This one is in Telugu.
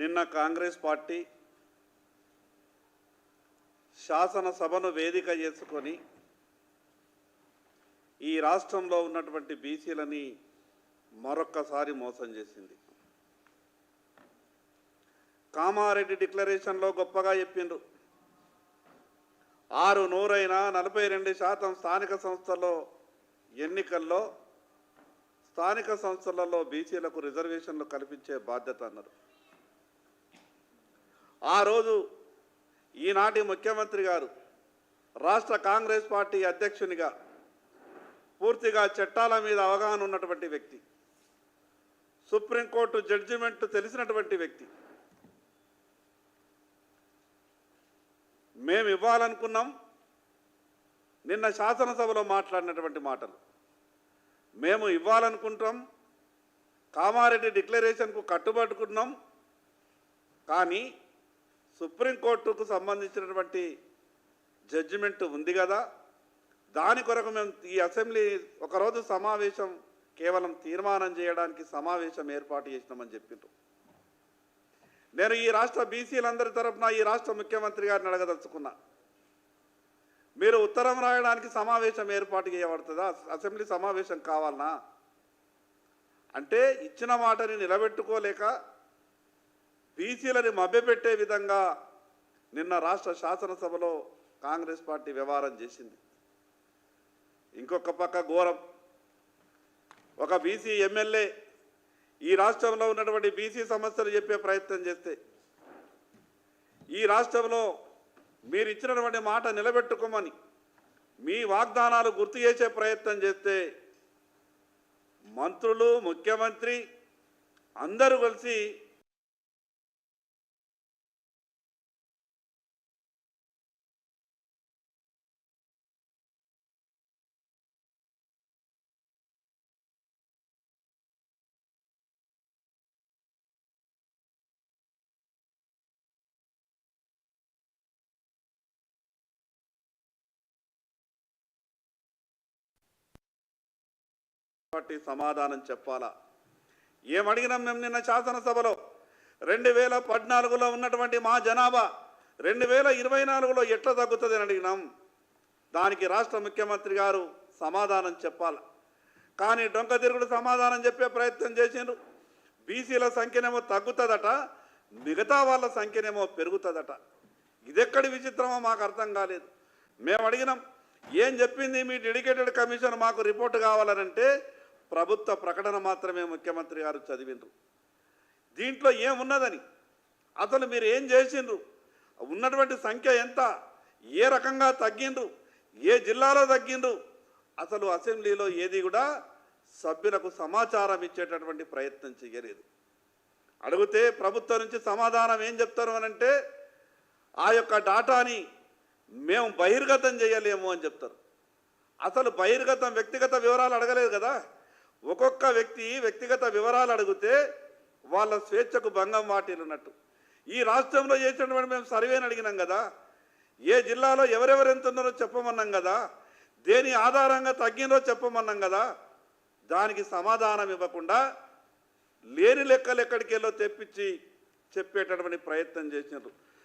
నిన్న కాంగ్రెస్ పార్టీ శాసనసభను వేదిక చేసుకొని ఈ రాష్ట్రంలో ఉన్నటువంటి బీసీలని మరొక్కసారి మోసం చేసింది. కామారెడ్డి డిక్లరేషన్లో గొప్పగా చెప్పిండ్రు. ఆరు నూరైన నలభై రెండు శాతం స్థానిక సంస్థల్లో ఎన్నికల్లో స్థానిక సంస్థలలో బీసీలకు రిజర్వేషన్లు కల్పించే బాధ్యత అన్నారు. ఆ రోజు ఈనాటి ముఖ్యమంత్రి గారు రాష్ట్ర కాంగ్రెస్ పార్టీ అధ్యక్షునిగా పూర్తిగా చట్టాల మీద అవగాహన ఉన్నటువంటి వ్యక్తి సుప్రీంకోర్టు జడ్జిమెంట్ తెలిసినటువంటి వ్యక్తి. మేము ఇవ్వాలనుకున్నాం నిన్న శాసనసభలో మాట్లాడినటువంటి మాటలు. మేము ఇవ్వాలనుకుంటాం కామారెడ్డి డిక్లరేషన్కు కట్టుబడుకున్నాం కానీ సుప్రీంకోర్టుకు సంబంధించినటువంటి జడ్జిమెంట్ ఉంది కదా? దాని కొరకు మేము ఈ అసెంబ్లీ ఒకరోజు సమావేశం కేవలం తీర్మానం చేయడానికి సమావేశం ఏర్పాటు చేసినామని చెప్పిండ్రు. నేను ఈ రాష్ట్ర బీసీలందరి తరఫున ఈ రాష్ట్ర ముఖ్యమంత్రి గారిని అడగదలుచుకున్నా. మీరు ఉత్తరం రాయడానికి సమావేశం ఏర్పాటు చేయబడుతుందా? అసెంబ్లీ సమావేశం కావాలనా? అంటే ఇచ్చిన మాటని నిలబెట్టుకోలేక బీసీలని మభ్యపెట్టే విధంగా నిన్న రాష్ట్ర శాసనసభలో కాంగ్రెస్ పార్టీ వ్యవహారం చేసింది. ఇంకొక పక్క ఘోరం. ఒక బీసీ ఎమ్మెల్యే ఈ రాష్ట్రంలో ఉన్నటువంటి బీసీ సమస్యలు చెప్పే ప్రయత్నం చేస్తే ఈ రాష్ట్రంలో మీరు ఇచ్చినటువంటి మాట నిలబెట్టుకోమని మీ వాగ్దానాలు గుర్తు చేసే ప్రయత్నం చేస్తే మంత్రులు ముఖ్యమంత్రి అందరూ కలిసి పార్టీ సమాధానం చెప్పాలా? ఏమడిగినాం మేము నిన్న శాసనసభలో? రెండు వేల పద్నాలుగులో ఉన్నటువంటి మా జనాభా రెండు వేల ఇరవై నాలుగులో ఎట్లా తగ్గుతుంది అని అడిగినాం. దానికి రాష్ట్ర ముఖ్యమంత్రి గారు సమాధానం చెప్పాలి? కానీ డొంక తిరుగుడు సమాధానం చెప్పే ప్రయత్నం చేసిండ్రు. బీసీల సంఖ్యనేమో తగ్గుతుందట మిగతా వాళ్ళ సంఖ్యనేమో పెరుగుతుందట. ఇదెక్కడి విచిత్రమో మాకు అర్థం కాలేదు. మేము అడిగినాం ఏం చెప్పింది మీ డెడికేటెడ్ కమిషన్ మాకు రిపోర్ట్ కావాలనంటే ప్రభుత్వ ప్రకటన మాత్రమే ముఖ్యమంత్రి గారు చదివినరు దీంట్లో ఏమున్నదని? అసలు మీరు ఏం చేసిండ్రు? ఉన్నటువంటి సంఖ్య ఎంత? ఏ రకంగా తగ్గిండ్రు? ఏ జిల్లాలో తగ్గిండ్రు? అసలు అసెంబ్లీలో ఏది కూడా సభ్యులకు సమాచారం ఇచ్చేటటువంటి ప్రయత్నం చేయలేదు. అడిగితే ప్రభుత్వం నుంచి సమాధానం ఏం చెప్తారు అని అంటే ఆ యొక్క డాటాని మేము బహిర్గతం చేయలేము అని చెప్తారు. అసలు బహిర్గతం వ్యక్తిగత వివరాలు అడగలేదు కదా? ఒక్కొక్క వ్యక్తి వ్యక్తిగత వివరాలు అడిగితే వాళ్ళ స్వేచ్ఛకు భంగం వాటిల్లున్నట్టు ఈ రాష్ట్రంలో చేసినటువంటి మేము సర్వేని అడిగినాం కదా ఏ జిల్లాలో ఎవరెవరు ఎంత ఉన్నారో చెప్పమన్నాం కదా దేని ఆధారంగా తగ్గిందో చెప్పమన్నాం కదా దానికి సమాధానం ఇవ్వకుండా లేని లెక్కలు ఎక్కడికి వెళ్ళో తెప్పించి చెప్పేటటువంటి ప్రయత్నం చేసినారు.